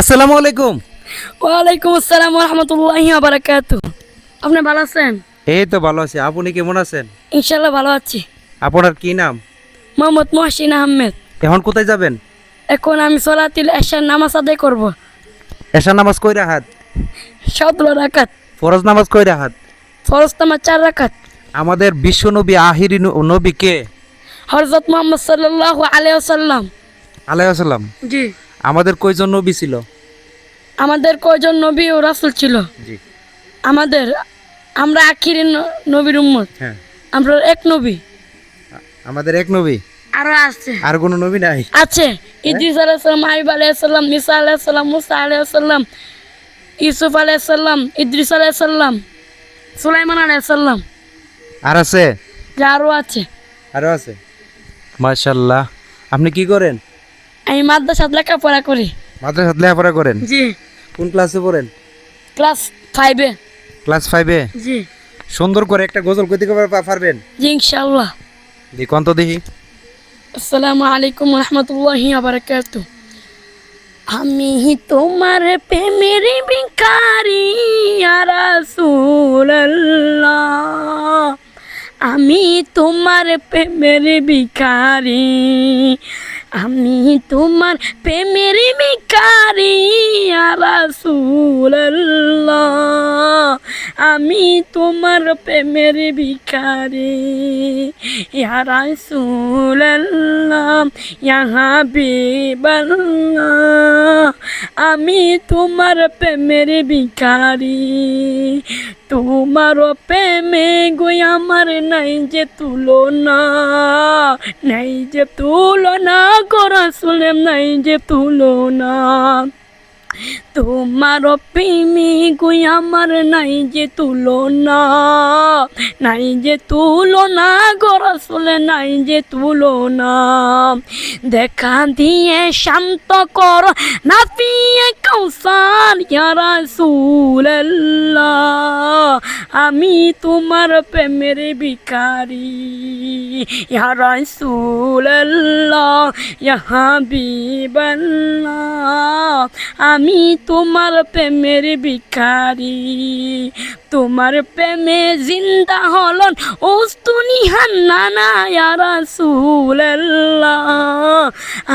আসসালামু আলাইকুম। ওয়ালাইকুম আসসালাম রহমতুল্লাহি বারাকাতু আপনি ভালো আছেন? এই তো ভালো আছি। আপনি কেমন আছেন? ইনশাআল্লাহ ভালো আছি। আপনার কি নাম? মোহাম্মদ মহসিন আহমেদ। এখন কোথায় যাবেন? এখন আমি সলাতিল এশার নামাজ আদায় করব। এশা নামাজ কই রাহাত সতেরো রাকাত। ফরজ নামাজ কই রাহাত ফরজ নামাজ চার রাকাত। আমাদের বিশ্ব নবী আহিরি নবী কে হরজত মোহাম্মদ সাল্লাহ আলাইসাল্লাম আলাইসাল্লাম জি। আমাদের কয়জন নবী ছিল? আমাদের কয়জন নবী ও রাসুল ছিল? জি। আমাদের আমরা আখিরি নবীর উম্মত। হ্যাঁ। আমরা এক নবী। আমাদের এক নবী? আরও আছে। আর কোনো নবী নাই? আছে। ইদ্রিস আলাইসাল্লাম আইব আলাইসাল্লাম নিসা আলাইসাল্লাম মুসা আলাইসাল্লাম ইউসুফ আলাইসাল্লাম ইদ্রিস আলাইসাল্লাম সুলাইমান আলাইসাল্লাম আর আছে? যা আরও আছে। আরও আছে? মাশাল্লাহ আপনি কি করেন? আমি মাদ্রাসাত লেখাপড়া করি। মাদ্রাসাত লেখাপড়া করেন? জি। কোন ক্লাসে পড়েন? ক্লাস ফাইভে ক্লাস ফাইভে জি। সুন্দর করে একটা গজল কইতে পার- পারবেন? জি ইনশাল্লাহ দেখুন তো দেখি। আসসালামু আলাইকুম রহমতুল্লাহি আবরকাত আমি তোমার প্রেমের ভিখারি রাসূলুল্লাহ। আমি তোমার প্রেমের ভিখারি আমি তোমার প্রেমের ভিখারি রাসূলুল্লাহ। আমি তোমার প্রেমের ভিখারি। ইয়া রাসূলুল্লাহ, ইয়া হাবিবাল্লাহ। আমি তোমার প্রেমের ভিখারি। তোমার প্রেমে গো আমার নাই যে তুলনা, নাই যে তুলনা করা শুনে নাই যে তুলনা। তোমার প্রেমে গুই আমার নাই যে তুলনা, নাই যে তুলনা চলে নাই যে তুলনা। দেখা দিয়ে শান্ত কর, না পিয়ে কৌসার ইয়ারা আমি তোমার প্রেমের ভিখারি। ইয়ারা সুল্লাহ ইহা বিবল্লাহ আমি তোমার প্রেমের ভিখারি। তোমার প্রেমে জিন্দা হলন ওস্তুনি হান্নানা ইয়ারা সুল্লাহ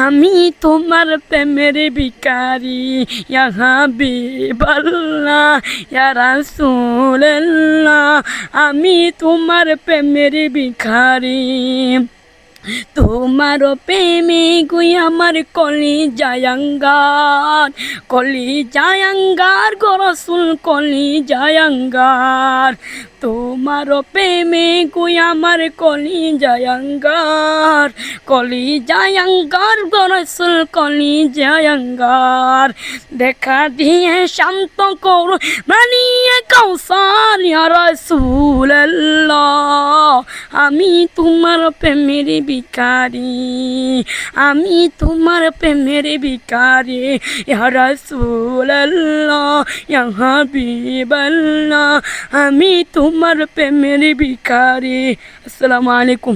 আমি তোমার প্রেমের ভিখারি। ইহা বিবল্লাহ ইয়ারা সুল্লাহ আমি তোমার প্রেমের ভিখারি। তোমার প্রেমে গুই আমার কলি জায়াঙ্গার কলি জায়াঙ্গার গরসুল কলি জায়াঙ্গার তোমার প্রেমে গুই আমার কলি জায়াঙ্গার কলি জায়াঙ্গার গরসুল কলি জায়াঙ্গার দেখা দিয়ে শান্ত কর, মানিয়ে কৌসার রসুল্লাহ আমি তোমার প্রেমের ভিখারি, আমি তোমার প্রেমের ভিখারি রসুল্লাহ হাবিবাল্লাহ, আমি তোমার প্রেমের ভিখারি। আসসালামু আলাইকুম।